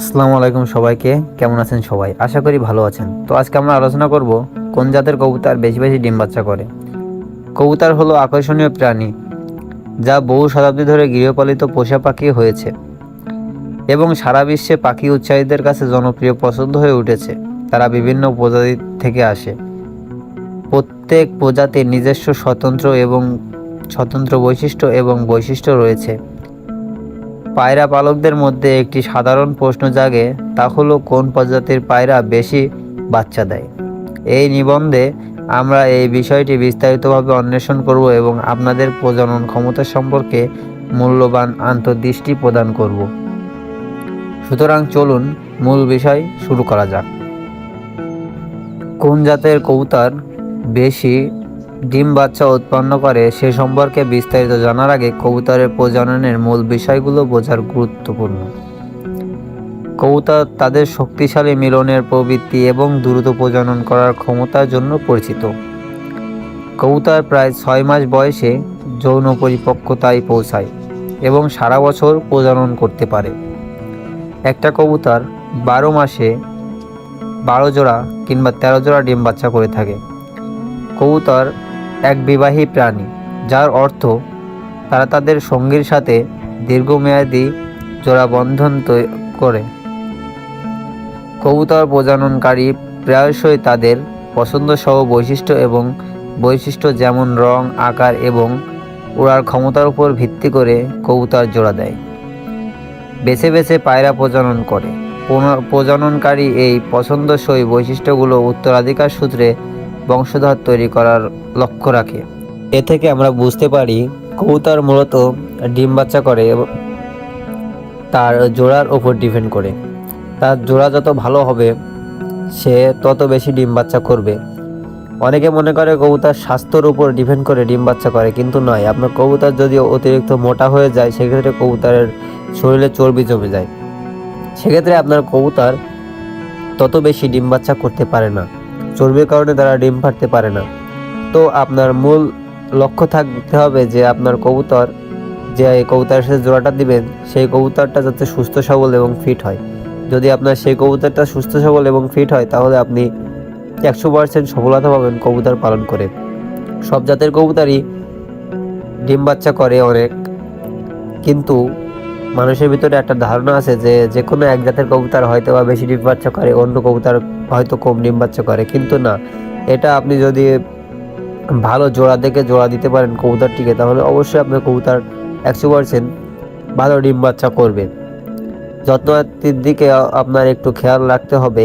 আসসালামু আলাইকুম সবাইকে। কেমন আছেন সবাই? আশা করি ভালো আছেন। তো আজকে আমরা আলোচনা করব কোন জাতের কবুতর বেশি বেশি ডিম বাচ্চা করে। কবুতর হলো আকর্ষণীয় প্রাণী, যা বহু শতাব্দী ধরে গৃহপালিত পোষা পাখি হয়েছে এবং সারা বিশ্বে পাখি উৎসাহীদের কাছে জনপ্রিয় পছন্দ হয়ে উঠেছে। তারা বিভিন্ন প্রজাতি থেকে আসে। প্রত্যেক প্রজাতির নিজস্ব স্বতন্ত্র এবং স্বতন্ত্র বৈশিষ্ট্য এবং বৈশিষ্ট্য রয়েছে। পায়রা পালকদের মধ্যে একটি সাধারণ প্রশ্ন জাগে, তা হলো, কোন প্রজাতির পায়রা বেশি বাচ্চা দেয়? এই নিবন্ধে আমরা এই বিষয়টি বিস্তারিতভাবে অন্বেষণ করব এবং আপনাদের প্রজনন ক্ষমতা সম্পর্কে মূল্যবান আন্তর্দৃষ্টি প্রদান করব। সুতরাং চলুন মূল বিষয় শুরু করা যাক। কোন জাতের কবুতর বেশি ডিম বাচ্চা উৎপন্ন করে, সে সম্পর্কে বিস্তারিত জানার আগে কবুতরের প্রজননের মূল বিষয়গুলো বোঝার গুরুত্বপূর্ণ। কবুতর তাদের শক্তিশালী মিলনের প্রবৃত্তি এবং দ্রুত প্রজনন করার ক্ষমতার জন্য পরিচিত। কবুতর প্রায় ছয় মাস বয়সে যৌন পরিপক্কতায় পৌঁছায় এবং সারা বছর প্রজনন করতে পারে। একটা কবুতর বারো মাসে বারো জোড়া কিংবা তেরো জোড়া ডিম বাচ্চা করে থাকে। কবুতর এক বিবাহী প্রাণী, যার অর্থ তারা তাদের সঙ্গীর সাথে দীর্ঘমেয়াদী জোড়াবন্ধন করে। কবুতর প্রজননকারী প্রায়শই তাদের পছন্দসহ বৈশিষ্ট্য এবং বৈশিষ্ট্য যেমন রং, আকার এবং উড়ার ক্ষমতার উপর ভিত্তি করে কবুতর জোড়া দেয়। বেছে বেছে পায়রা প্রজনন করে। প্রজননকারী এই পছন্দসই বৈশিষ্ট্যগুলো উত্তরাধিকার সূত্রে বংশধর তৈরি করার লক্ষ্য রাখে। এ থেকে আমরা বুঝতে পারি, কবুতর মূলত ডিম বাচ্চা করে তার জোড়ার ওপর ডিপেন্ড করে। তার জোড়া যত ভালো হবে, সে তত বেশি ডিম বাচ্চা করবে। অনেকে মনে করে কবুতর স্বাস্থ্যর উপর ডিপেন্ড করে ডিম বাচ্চা করে, কিন্তু নয়। আপনার কবুতর যদি অতিরিক্ত মোটা হয়ে যায়, সেক্ষেত্রে কবুতরের শরীরে চর্বি জমে যায়। সেক্ষেত্রে আপনার কবুতর তত বেশি ডিম বাচ্চা করতে পারে না। চর্বির কারণে তারা ডিম ফাটতে পারে না। তো আপনার মূল লক্ষ্য থাকতে হবে যে আপনার কবুতর যে কবুতরের সাথে জোড়াটা দিবেন, সেই কবুতরটা যাতে সুস্থ সবল এবং ফিট হয়। যদি আপনার সেই কবুতরটা সুস্থ সবল এবং ফিট হয়, তাহলে আপনি একশো পার্সেন্ট সফলতা পাবেন কবুতর পালন করে। সব জাতের কবুতরই ডিম বাচ্চা করে অনেক। কিন্তু মানুষের ভিতরে একটা ধারণা আছে যে যে কোনো এক জাতের কবুতর হয়তো বা বেশি ডিম বাচ্চা করে, অন্য কবুতর হয়তো কম ডিম বাচ্চা করে, কিন্তু না। এটা আপনি যদি ভালো জোড়া দেখে জোড়া দিতে পারেন কবুতরটিকে, তাহলে অবশ্যই আপনার কবুতর একশো পার্সেন্ট ভালো ডিম বাচ্চা করবে যত্নের দিকে আপনার একটু খেয়াল রাখতে হবে।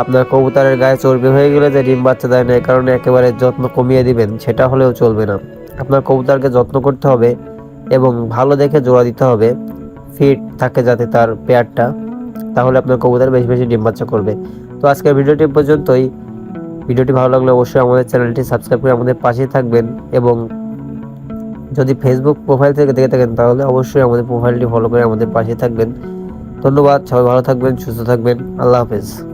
আপনার কবুতরের গায়ে চর্বি হয়ে গেলে যে ডিম বাচ্চা দেয় না এই কারণে একেবারে যত্ন কমিয়ে দিবেন, সেটা হলেও চলবে না। আপনার কবুতরকে যত্ন করতে হবে। এবং ভালো দেখে জোড়া দিতে হবে। ফিট থাকে যাতে তার পেয়ারটা। তাহলে আপনার কবুতর বেশি বেশি ডিম বাচ্চা করবে। তো আজকের ভিডিওটি পর্যন্তই। ভিডিওটি ভালো লাগলে অবশ্যই আমাদের চ্যানেলটি সাবস্ক্রাইব করে আমাদের পাশেই থাকবেন এবং যদি ফেসবুক প্রোফাইল থেকে দেখে থাকেন, তাহলে অবশ্যই আমাদের প্রোফাইলটি ফলো করে আমাদের পাশে থাকবেন। ধন্যবাদ, সবাই ভালো থাকবেন, সুস্থ থাকবেন। আল্লাহ হাফেজ।